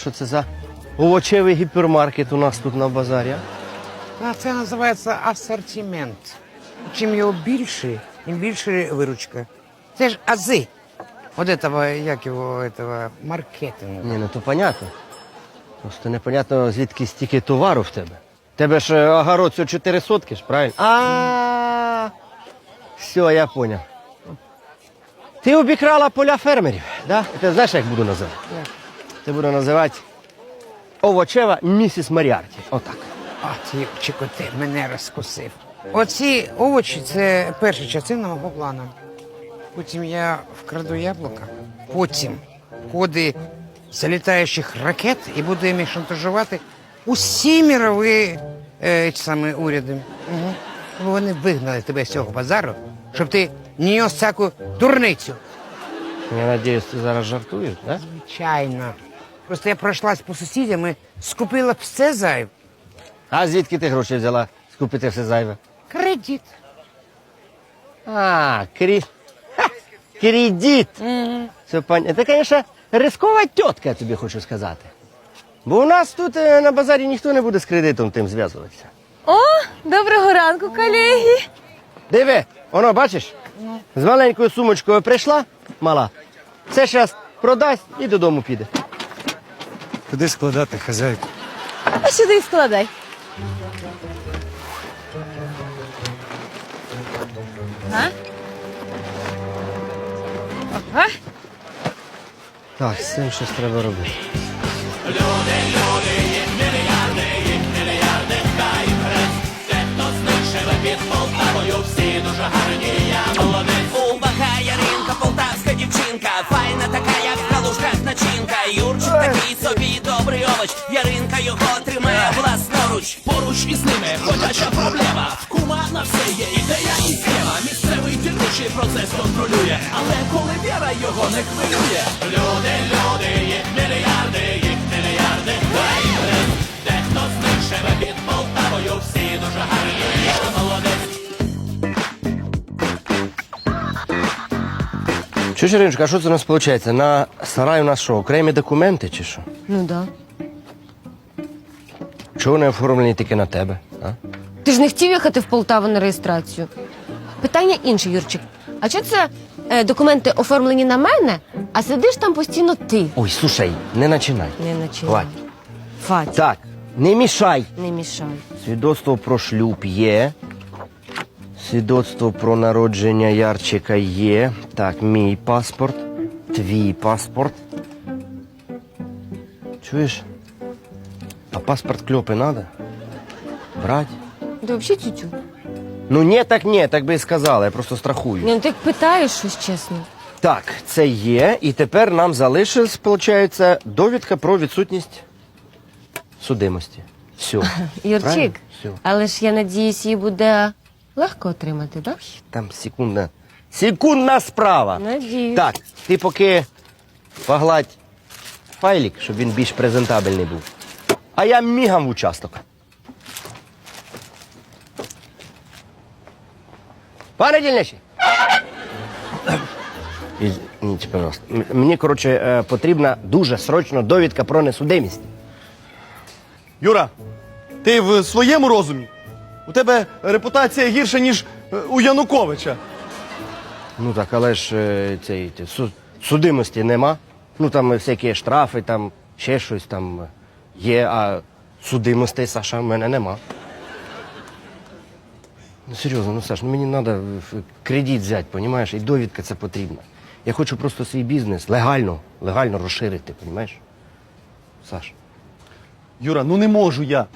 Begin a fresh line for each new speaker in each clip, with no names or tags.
Що це за овочевий гіпермаркет у нас тут на базарі? а?
Це називається асортимент. Чим його більше, тим більше виручка. Це ж ази. От этого, як його, этого маркетингу.
Ні, ну то понятно. Просто непонятно, звідки стільки товару в тебе. Тебе ж е, огород всього 4 сотки ж, правильно? А, все, я поняв. Ти обікрала поля фермерів, да? Ти знаєш, як буду називати? Це буду називати овочева місіс Маріарті. Отак.
А ти, Чикоте, мене розкусив. Оці овочі це перша частина мого плану. Потім я вкраду яблука. Потім коди залітаючих ракет і буду їм шантажувати усі мірові е, ті самі уряди. Угу. Вони вигнали тебе з цього базару, щоб ти не нес всяку дурницю.
Я надіюсь, ти зараз жартуєш, да?
Звичайно. Просто я пройшлась по сусідям і скупила все зайве.
А звідки ти гроші взяла скупити все зайве?
Кредит.
А, крі... Ха, кредит. Це, пані... Це, звісно, рискова тітка, я тобі хочу сказати. Бо у нас тут е, на базарі ніхто не буде з кредитом тим зв'язуватися.
О, доброго ранку, колеги.
Диви, воно, бачиш, з маленькою сумочкою прийшла, мала. Це зараз продасть і додому піде.
Куди складати, хазяйку?
А сюди складай. А? Ага.
Так, з цим щось треба робити.
Убага овоч. Яринка його тримає власноруч. Поруч із ними ходяча проблема. Кума на все є ідея і схема. Місцевий дільничий процес контролює, але коли віра його не хвилює. Люди, люди, їх мільярди, їх мільярди. Дай. Дехто з них живе під Полтавою, всі дуже гарні. Я молодець.
Чуєш, Іриночка, а що це у нас виходить? На сарай у нас що, окремі документи чи що?
Ну да.
Чого вони оформлені тільки на тебе? А?
Ти ж не хотів їхати в Полтаву на реєстрацію. Питання інше, Юрчик. А чого це е, документи оформлені на мене, а сидиш там постійно ти?
Ой, слушай, не починай.
Не начинай.
Хватить.
Фать,
Так, не мішай.
не мішай.
Свідоцтво про шлюб є. Свідоцтво про народження Ярчика є. Так, мій паспорт, твій паспорт. Чуєш? А паспорт кльопи надо? Брать?
Ти взагалі тютю?
Ну ні, так ні, так би і сказали, я просто страхую.
Ні, ну ти питаєш щось чесно.
Так, це є, і тепер нам залишилась, виходить, довідка про відсутність судимості. Все.
Юрчик,
Все.
але ж я надіюсь, її буде легко отримати, так?
Там секундна. Секундна справа.
Надіюсь.
Так, ти поки погладь файлик, щоб він більш презентабельний був. А я мігам в участок. Пане дільничий. Извините, пожалуйста. Мені, коротше, е, потрібна дуже срочно довідка про несудимість.
Юра, ти в своєму розумі? У тебе репутація гірша, ніж е, у Януковича.
Ну так, але ж е, цей, судимості нема. Ну там всякі штрафи, там ще щось там е, є, а судимостей, Саша, в мене нема. Ну серйозно, ну Саш, ну мені треба кредит взяти, понімаєш, і довідка це потрібна. Я хочу просто свій бізнес легально, легально розширити, понімаєш? Саш.
Юра, ну не можу я.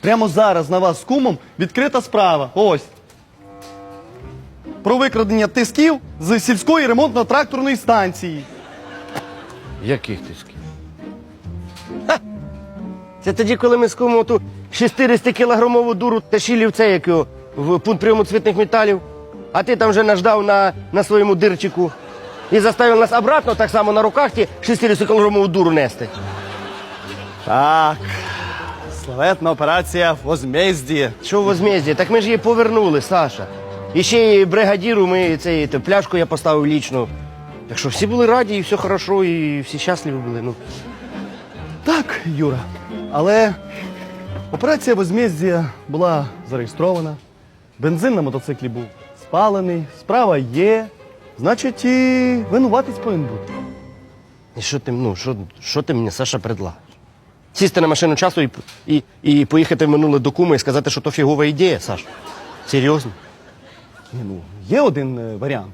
Прямо зараз на вас з кумом відкрита справа. Ось. Про викрадення тисків з сільської ремонтно-тракторної станції.
Яких тисків? Це тоді, коли ми з ту 60-кілограмову дуру тащили в це, як його, в пункт прийому цвітних металів, а ти там вже наждав на, на своєму дирчику і заставив нас обратно так само на руках ті 60-кілограмову дуру нести.
Так. Славетна операція Возмездіє.
Що в возмезді? Так ми ж її повернули, Саша. І ще й бригадіру ми цей, те, пляшку я поставив лічно. Так що всі були раді, і все хорошо, і всі щасливі були. Ну.
Так, Юра. Але операція возмездя була зареєстрована. Бензин на мотоциклі був спалений, справа є. Значить, і винуватець повинен бути.
І що ти, ну, що, що ти мені, Саша, предлагаєш? Сісти на машину часу і, і, і поїхати в минуле до куми і сказати, що то фігова ідея, Саш. Серйозно?
Ні, ну, є один е, варіант.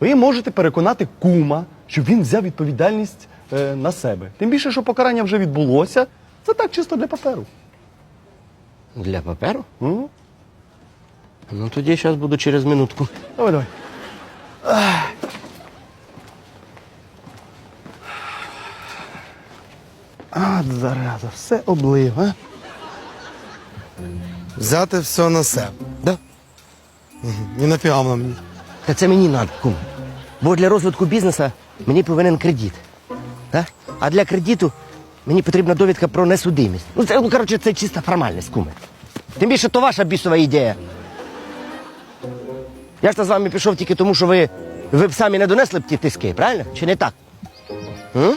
Ви можете переконати кума, щоб він взяв відповідальність е, на себе. Тим більше, що покарання вже відбулося. Це так чисто для паперу.
Для паперу?
М?
Ну тоді зараз буду через минутку.
Давай, давай. А, зараза, все облив, а?
Взяти все на себе.
Да?
І нафіга воно мені.
Та це мені надо, кум. Бо для розвитку бізнесу мені повинен кредит. А для кредиту мені потрібна довідка про несудимість. Ну, це, ну, коротше, це чиста формальність, куме. Тим більше то ваша бісова ідея. Я ж та з вами пішов тільки тому, що ви, ви б самі не донесли б ті тиски, правильно? Чи не так? М?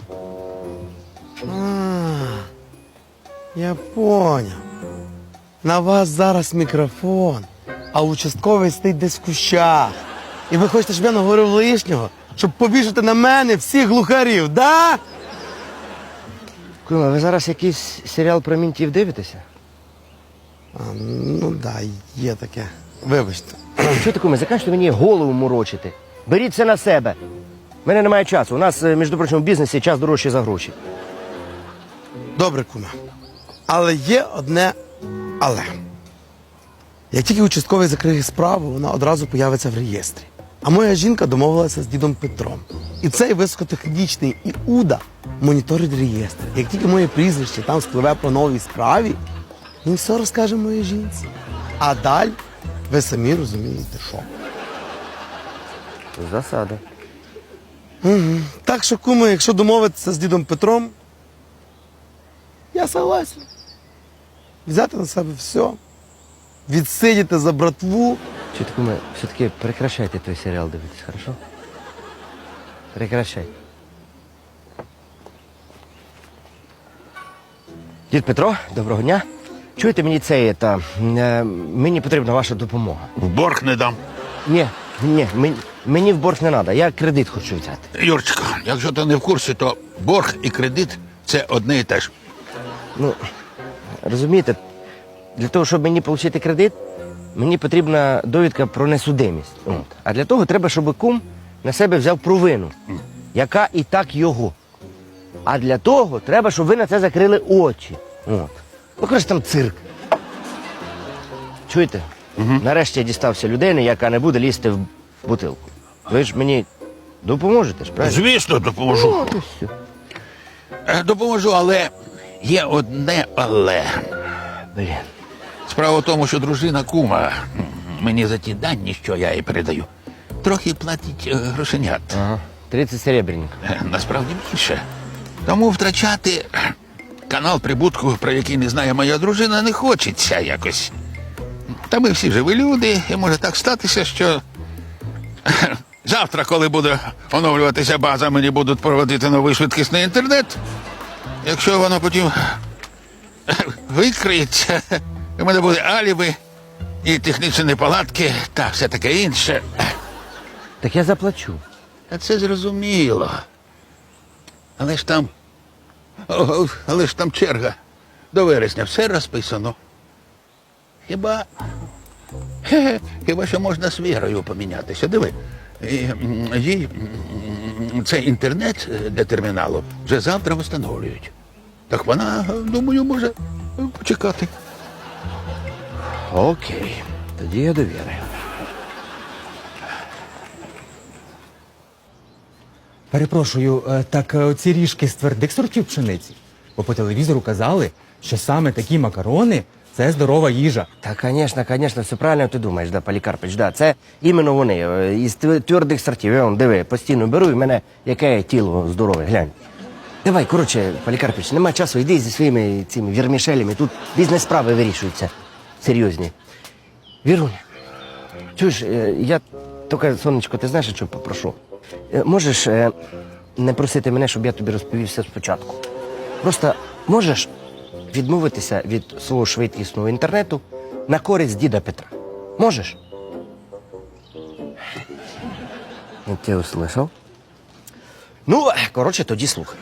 Я поняв. На вас зараз мікрофон, а участковий стоїть десь в кущах. І ви хочете, щоб я наговорив лишнього, щоб побільшити на мене всіх глухарів, да?
Куме, ви зараз якийсь серіал про мінтів дивитеся?
А, ну да, є таке. Вибачте.
Що ти, куме, заканчуйте мені голову морочити. Беріть це на себе. У мене немає часу. У нас, е, між прочим, в бізнесі час дорожчий за гроші.
Добре, куме. Але є одне але. Як тільки участковий закриє справу, вона одразу появиться в реєстрі. А моя жінка домовилася з дідом Петром. І цей високотехнічний Іуда моніторить реєстр. Як тільки моє прізвище там спливе по новій справі, він все розкаже моїй жінці. А далі ви самі розумієте, що.
Засада.
Так що, куме, якщо домовитися з дідом Петром, я согласен. Взяти на себе все, відсидіти за братву.
Чи ти, куме, все-таки прекращайте той серіал дивитись, хорошо? Прекращайте. Дід Петро, доброго дня. Чуєте мені це, та, е, мені потрібна ваша допомога.
В борг не дам.
Ні, ні, мені, мені в борг не треба, я кредит хочу взяти.
Юрчика, якщо ти не в курсі, то борг і кредит це одне і те ж.
Ну, розумієте, для того, щоб мені отримати кредит, мені потрібна довідка про несудимість. От. А для того треба, щоб кум на себе взяв провину, яка і так його. А для того треба, щоб ви на це закрили очі. От. Ну, коротше, там цирк. Чуєте? Нарешті я дістався людини, яка не буде лізти в бутилку. Ви ж мені допоможете ж, правильно?
Звісно, допоможу.
От і все.
Е, Допоможу, але є одне але.
Блін.
Справа в тому, що дружина кума мені за ті дані, що я їй передаю, трохи платить е, грошенят.
Ага. 30 серебряників.
Е, Насправді більше. Тому втрачати канал прибутку, про який не знає моя дружина, не хочеться якось. Та ми всі живі люди, і може так статися, що завтра, коли буде оновлюватися база, мені будуть проводити новий швидкісний інтернет. Якщо воно потім викриється, у мене буде аліби і технічні неполадки та все таке інше.
Так я заплачу.
Та це зрозуміло. Але ж там. О, але ж там черга. До вересня все розписано. Хіба. Хе-хе, Хіба що можна з вірою помінятися. Диви. Їй цей інтернет для терміналу вже завтра встановлюють. Так вона, думаю, може почекати.
Окей, тоді я довірю.
Перепрошую, е, так е, оці ріжки з твердих сортів пшениці? Бо по телевізору казали, що саме такі макарони це здорова їжа.
Та, звісно, звісно, все правильно ти думаєш, да, Полікарпич, да. Це іменно вони, е, із тв- твердих сортів. Я вон, диви, постійно беру, і в мене яке тіло здорове, глянь. Давай, коротше, Полікарпич, нема часу, йди зі своїми цими вірмішелями. Тут бізнес-справи вирішуються. Серйозні. Віруня, чуєш, е, я тільки, сонечко, ти знаєш, що попрошу? Е, Можеш е, не просити мене, щоб я тобі розповів все спочатку. Просто можеш відмовитися від свого швидкісного інтернету на користь діда Петра. Можеш? Ну, Ти услышав? Ну, коротше, тоді слухай.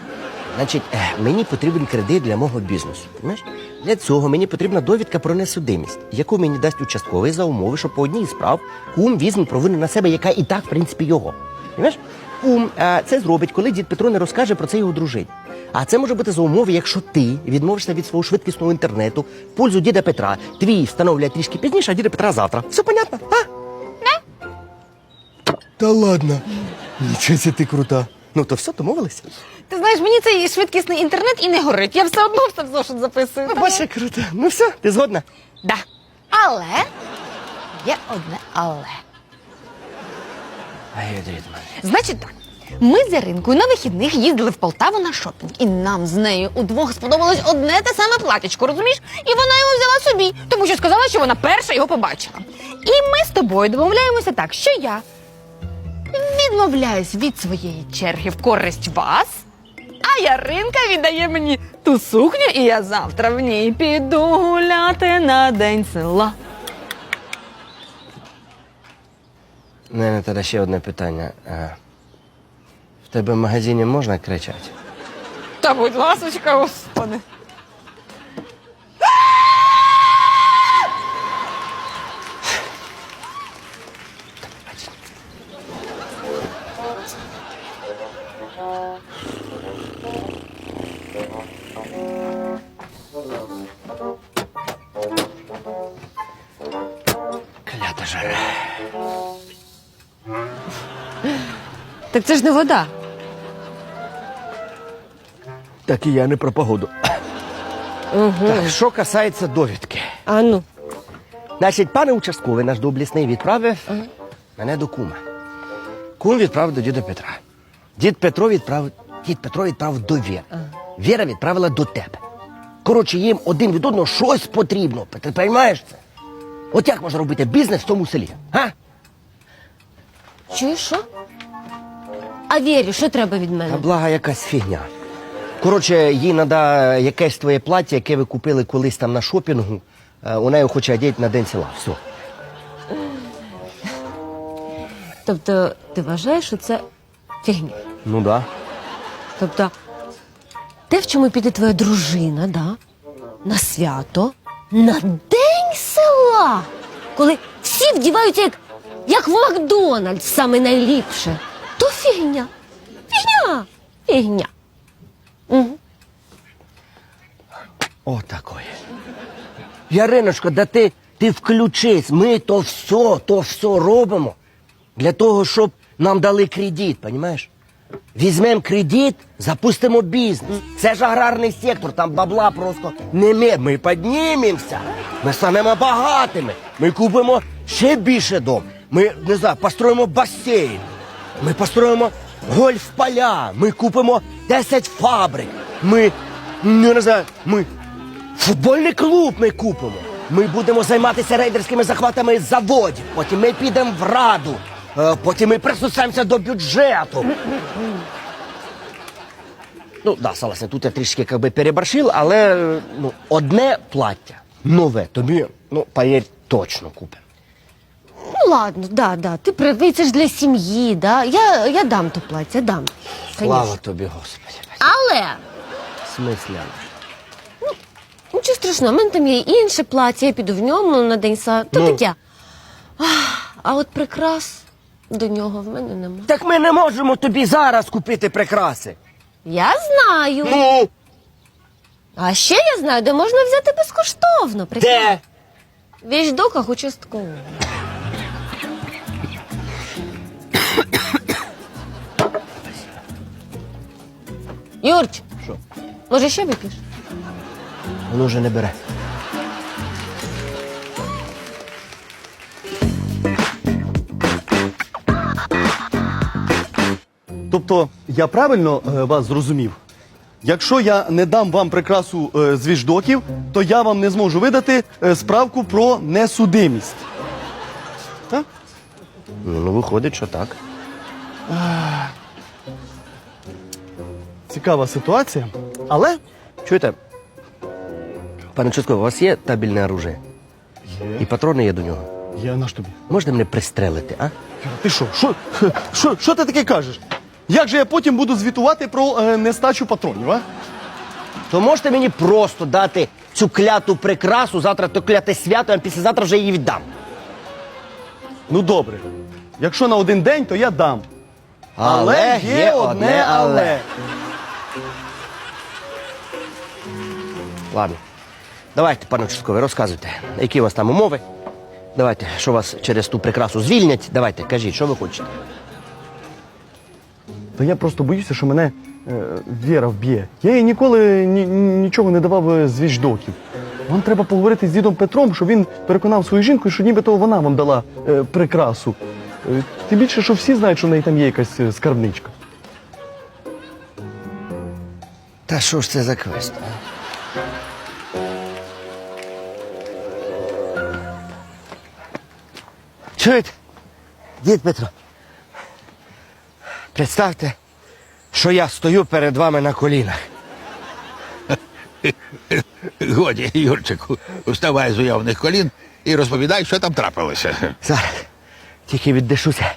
Значить, е, мені потрібен кредит для мого бізнесу. Понимаєш? Для цього мені потрібна довідка про несудимість, яку мені дасть участковий за умови, що по одній із справ кум візьме провину на себе, яка і так, в принципі, його. Понимаєш? Кум е, це зробить, коли дід Петро не розкаже про це його дружині. А це може бути за умови, якщо ти відмовишся від свого швидкісного інтернету в пользу діда Петра. Твій встановлює трішки пізніше, а діда Петра завтра. Все понятно? А? Та ладно. Нічого ти крута. Ну то все, домовилися?
Ти знаєш, мені цей швидкісний інтернет і не горить. Я все одно все в зошит записую.
Ну, бачиш, як круто. Ну все, ти згодна?
Да. Але є одне але.
А я від мене.
Значить так. Ми з Яринкою на вихідних їздили в Полтаву на шопінг, і нам з нею удвох сподобалось одне те саме платячко, розумієш? І вона його взяла собі, тому що сказала, що вона перша його побачила. І ми з тобою домовляємося так, що я відмовляюсь від своєї черги в користь вас, а Яринка віддає мені ту сукню, і я завтра в ній піду гуляти на день села.
У мене тоді ще одне питання. А, в тебе в магазині можна кричати?
Та будь ласочка, господи.
Клята жара.
Так це ж не вода.
Так і я не про погоду. Так, що касається довідки.
А ну.
Значить, пане участковий наш доблісний відправив мене до кума. Кум відправив до діда Петра. Дід Петро відправив, дід Петро відправив до Віри. Віра відправила до тебе. Коротше, їм один від одного щось потрібно. Ти розумієш це? От як можна робити бізнес в цьому селі? А?
Чуєш що? А Вірю, що треба від
Та
мене?
блага якась фігня. Коротше, їй треба якесь твоє плаття, яке ви купили колись там на шопінгу. Е, У неї хоче одягти на день села. Все.
Тобто, ти вважаєш, що це фігня?
Ну да.
Тобто, те, в чому піде твоя дружина, да? на свято, на день села, коли всі вдіваються як, як в Макдональдс, саме найліпше, то фігня. Фігня. Фігня. Угу.
О, такое. Яриночко, да ти, ти включись. Ми то все, то все робимо для того, щоб нам дали кредит, розумієш? Візьмемо кредит, запустимо бізнес. Це ж аграрний сектор, там бабла просто не Ми піднімемося. Ми станемо багатими. Ми купимо ще більше дом. Ми, не знаю, построїмо басейн. Ми построїмо гольф-поля. Ми купимо 10 фабрик. Ми, ну, не знаю, ми футбольний клуб ми купимо. Ми будемо займатися рейдерськими захватами заводів. Потім ми підемо в раду. Е, Потім ми присосемося до бюджету. Ну, да, согласен, тут я трішки як би переборщив, але е, ну, одне плаття нове тобі, ну, поїдь, точно купимо.
Ну ладно, да, да. Ти правий, це ж для сім'ї, да. Я, я дам то плаття, дам.
Слава
Конечно.
тобі, Господи.
Але
В смислі, Анна?
нічого страшного, в мене там є інше плаття, я піду в ньому на день са. То
Ну.
таке. Ах, А от прикрас до нього в мене нема.
Так ми не можемо тобі зараз купити прикраси.
Я знаю.
Ну,
А ще я знаю, де можна взяти безкоштовно. прикрас.
де?
В віждоках участково. Юрч,
Що?
може ще вип'єш?
Воно вже не бере.
Тобто, я правильно е, вас зрозумів? Якщо я не дам вам прикрасу е, з віждоків, то я вам не зможу видати е, справку про несудимість. Так?
Ну, виходить, що так.
Цікава ситуація. Але
Чуєте? Пане Чутко, у вас є табельне оружие? І патрони є до нього.
Я наш тобі.
Можете мене пристрелити, а?
Ти що? Що, що, що ти таке кажеш? Як же я потім буду звітувати про е, нестачу патронів, а?
То можете мені просто дати цю кляту прикрасу, завтра то кляте свято, а післязавтра вже її віддам.
Ну добре. Якщо на один день, то я дам.
Але є одне але. Ладно. Давайте, пане Чуткове, розказуйте, які у вас там умови. Давайте, що вас через ту прикрасу звільнять. Давайте, кажіть, що ви хочете.
Та я просто боюся, що мене е, Віра вб'є. Я їй ніколи ні, нічого не давав е, з віждоків. Вам треба поговорити з дідом Петром, щоб він переконав свою жінку, що нібито вона вам дала е, прикрасу. Е, тим більше, що всі знають, що в неї там є якась е, скарбничка.
Та що ж це за квест? Чуєте? Дід Петро. Представте, що я стою перед вами на колінах.
Годі, Юрчику, вставай з уявних колін і розповідай, що там трапилося.
Зараз тільки віддишуся.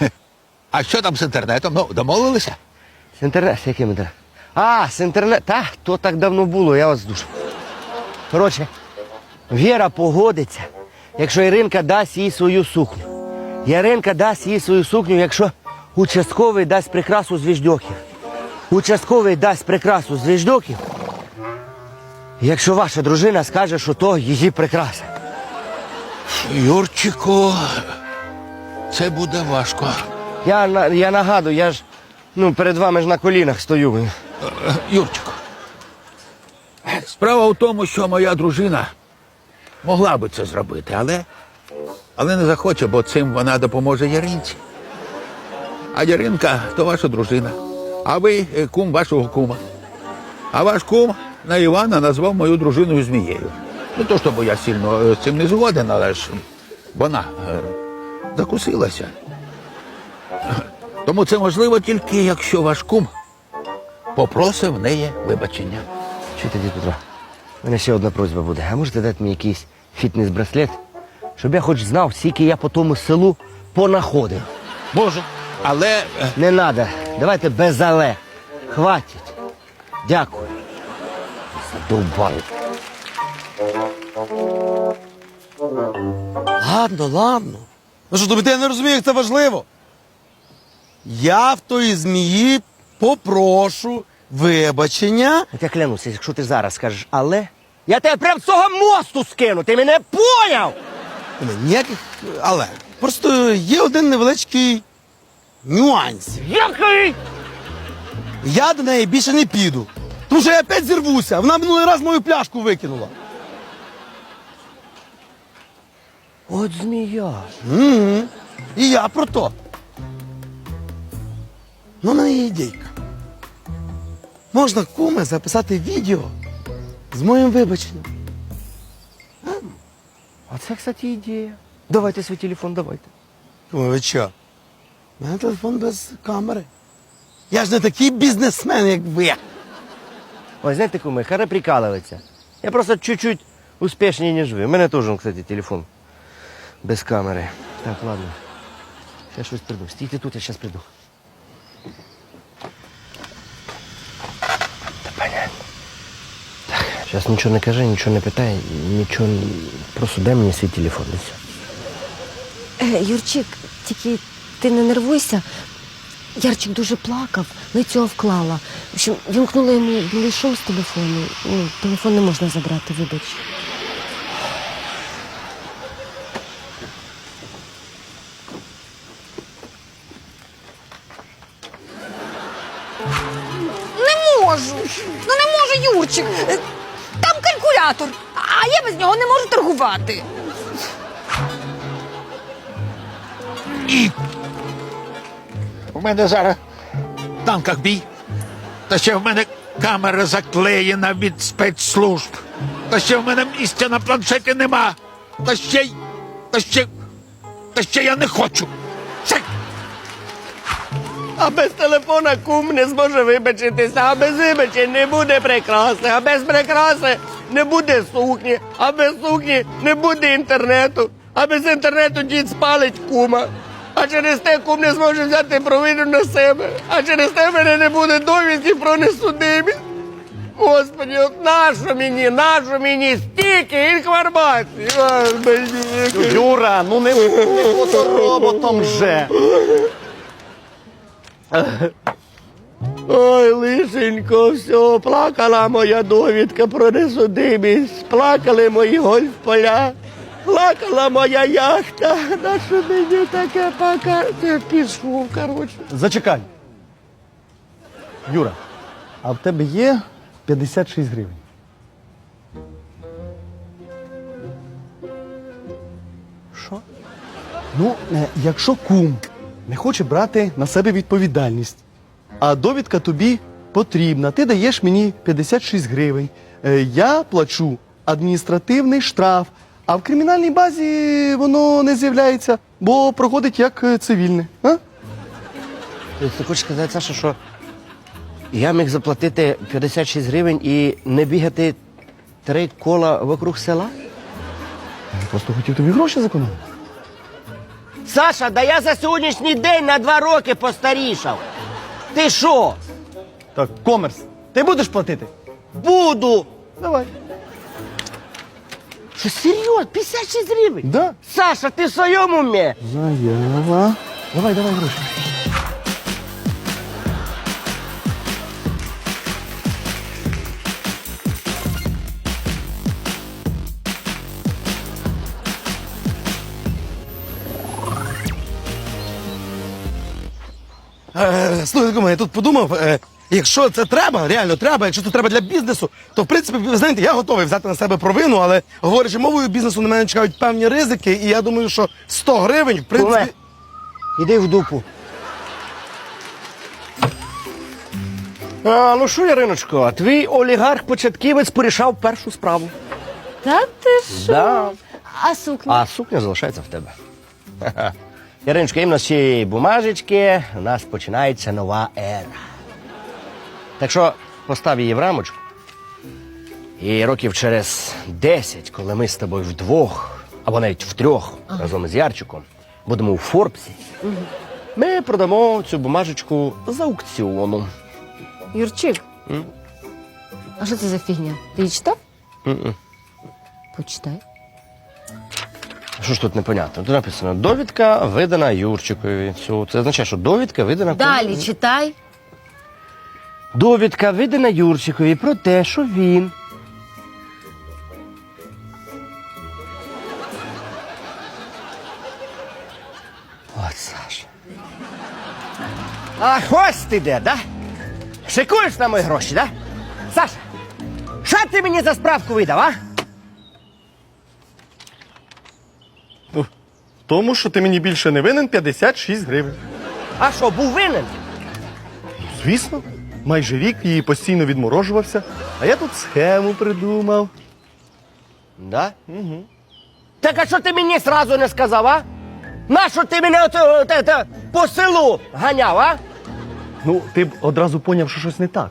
А що там з інтернетом? Ну, домовилися?
З інтернет, з яким інтернет? А, з інтернет. Та, то так давно було, я вас душу. Коротше, Віра погодиться, якщо Іринка дасть їй свою сукню. Яринка дасть їй свою сукню, якщо участковий дасть прикрасу з. Участковий дасть прикрасу з віждоків. Якщо ваша дружина скаже, що то її прикраса.
Юрчику, це буде важко.
Я, на- я нагадую, я ж ну, перед вами ж на колінах стою.
Е, Юрчику. Справа в тому, що моя дружина могла би це зробити, але, але не захоче, бо цим вона допоможе Яринці. А Яринка то ваша дружина, а ви е, кум вашого кума. А ваш кум на Івана назвав мою дружиною змією. Не то, щоб я сильно е, з цим не згоден, але ж вона е, закусилася. Тому це можливо тільки, якщо ваш кум попросив в неї вибачення.
Чуєте, дід Петро, у мене ще одна просьба буде. А можете дати мені якийсь фітнес-браслет, щоб я хоч знав, скільки я по тому селу понаходив.
Можу. Але
Не треба. Давайте без але. Хватить. Дякую. Задовбали.
Ладно, ладно. Ну що, тобі я не розумію, як це важливо. Я в тої змії попрошу вибачення.
От я клянуся, якщо ти зараз скажеш але, я тебе прям з цього мосту скину, ти мене поняв?
Нема Ніяких але. Просто є один невеличкий нюанс.
Який?
Я до неї більше не піду. Тому що я опять зірвуся. Вона минулий раз мою пляшку викинула.
От змія.
Угу. І я про то. Ну, мене є ідейка. Можна куме записати відео з моїм вибаченням.
А це, кстати, ідея. Давайте свій телефон, давайте.
Куме, ви що? У мене телефон без камери. Я ж не такий бізнесмен, як ви.
Ой, знаєте, куми, харе прикалується. Я просто чуть-чуть успішнее, ніж ви. У мене теж, кстати, телефон без камери. Так, ладно. Я щось приду. Стійте тут, я зараз приду. Та понятно. Так, зараз нічого не каже, нічого не питає, нічого. не- Просто дай мені свій телефон. і все.
Е, Юрчик, тільки ти не нервуйся. Ярчик дуже плакав, лицю вклала. В общем, вімкнула йому білий шум з телефону. Ну, телефон не можна забрати, вибач.
Не можу. Ну не можу, Юрчик. Там калькулятор, а я без нього не можу торгувати.
У мене зараз в танках бій. Та ще в мене камера заклеєна від спецслужб. Та ще в мене місця на планшеті нема. Та ще й. Та ще. Та ще я не хочу. Все.
А без телефона кум не зможе вибачитися, а без вибачень не буде прикраси, а без прикраси не буде сукні, а без сукні не буде інтернету, а без інтернету дід спалить кума. А через те кум не зможе взяти провину на себе, а через те мене не буде довідки про несудимість. Господи, от нащо мені, нащо мені стільки інформації? Господи.
Юра, ну не, не фотороботом же.
Ой, лишенько, все, плакала моя довідка про несудимість, плакали мої гольф-поля, плакала моя яхта. На що мені таке пока? Це пішов, коротше.
Зачекай. Юра, а в тебе є 56 гривень.
Що?
Ну, е, якщо кум не хоче брати на себе відповідальність, а довідка тобі потрібна, ти даєш мені 56 гривень. Е, Я плачу адміністративний штраф, а в кримінальній базі воно не з'являється, бо проходить як е, цивільне. А?
Ти хочеш сказати, Саша, що я міг заплатити 56 гривень і не бігати три кола вокруг села?
Я просто хотів тобі гроші зекономити.
Саша, да я за сьогоднішній день на два роки постарішав. Ти що?
Так, комерс, ти будеш платити?
Буду.
Давай.
Що серйозно? 56 гривень?
Да.
Саша, ти в своєму умі?
Заява. Давай, давай гроші.
Е, Слухай, куме, я тут подумав, е, Якщо це треба, реально треба, якщо це треба для бізнесу, то в принципі, ви знаєте, я готовий взяти на себе провину, але говорячи мовою бізнесу, на мене чекають певні ризики, і я думаю, що 100 гривень, в принципі.
Куме, іди в дупу. А, ну що, Яриночко, твій олігарх-початківець порішав першу справу.
Та ти що?
Да.
А сукня?
А сукня залишається в тебе. Яриночко, їм наші бумажечки, у нас починається нова ера. Так що постав її в рамочку. І років через 10, коли ми з тобою вдвох, або навіть втрьох, разом з Ярчиком, будемо у Форбсі, ми продамо цю бумажечку з аукціону.
Юрчик. А що це за фігня? Ти її читав?
М-м.
Почитай.
Що ж тут непонятно? Тут написано довідка видана Юрчикові. Все, це означає, що довідка видана
Далі читай.
Довідка видана Юрчикові про те, що він. От Саша. Ах, ось ти де, да? Шикуєш на мої гроші, да? Саша, що ти мені за справку видав, а?
Тому що ти мені більше не винен 56 гривень.
А що, був винен?
Звісно, майже рік її постійно відморожувався, а я тут схему придумав.
Да? Угу. Так а що ти мені сразу не сказав, а? Нащо ти мене оце, от, це, по селу ганяв, а?
Ну, ти б одразу поняв, що щось не так.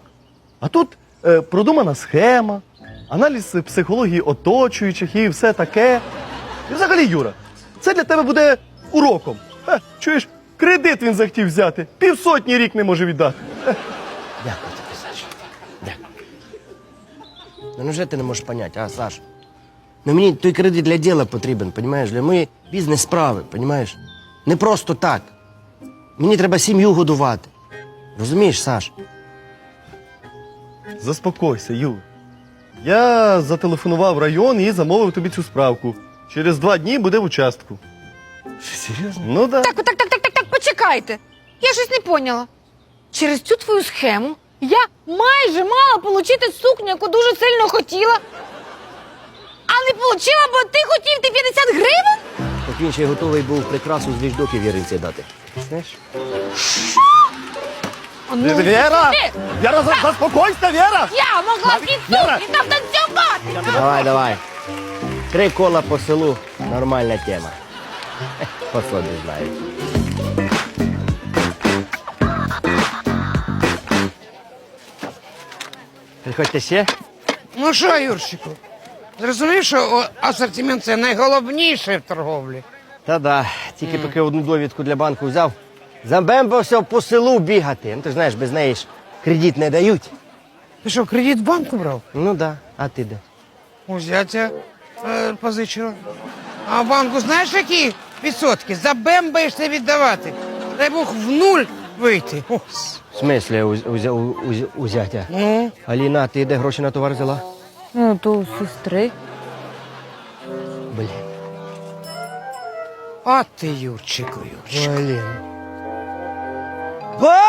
А тут е, продумана схема, аналіз психології оточуючих і все таке. І взагалі, Юра, це для тебе буде уроком. Ха, чуєш, кредит він захотів взяти, півсотні рік не може віддати.
Дякую тобі, Саша. Дякую. Ну невже ти не можеш поняти, а, Саш? Ну мені той кредит для діла потрібен, понімаєш? Для моєї бізнес-справи, понімаєш? Не просто так. Мені треба сім'ю годувати. Розумієш, Саш?
Заспокойся, Юр. Я зателефонував в район і замовив тобі цю справку. Через два дні буде в участку.
Серйозно?
Ну да.
Так, так, так, так, так, так, почекайте. Я щось не поняла. Через цю твою схему я майже мала отримати сукню, яку дуже сильно хотіла. А не отримала, бо ти хотів ти 50 гривень?
Так він ще й готовий був прикрасу з віждоків Яринці дати. Знаєш?
А ну,
Вера!
ти,
Вера, за- заспокойся, Вера!
Я могла ці
Віра!
сукні там танцювати.
Давай, давай. Три кола по селу нормальна тема. По собі знаєш. Приходьте ще.
Ну що, Юрчику, зрозумів, що о, асортимент це найголовніше в торговлі.
Та да, тільки поки одну довідку для банку взяв. Замбембався по селу бігати. Ну ти ж знаєш, без неї ж кредит не дають.
Ти що, кредит в банку брав?
Ну да, а ти де?
У зятя е, позичила. А в банку знаєш які відсотки? Забембаєшся віддавати. Дай Бог в нуль вийти. Ось.
В смислі узя, узя, у, у, у зятя?
Ну,
Аліна, ти де гроші на товар взяла?
Ну, то у сестри.
Блін.
а ти, Юрчику, Юрчику.
Блін. Ба!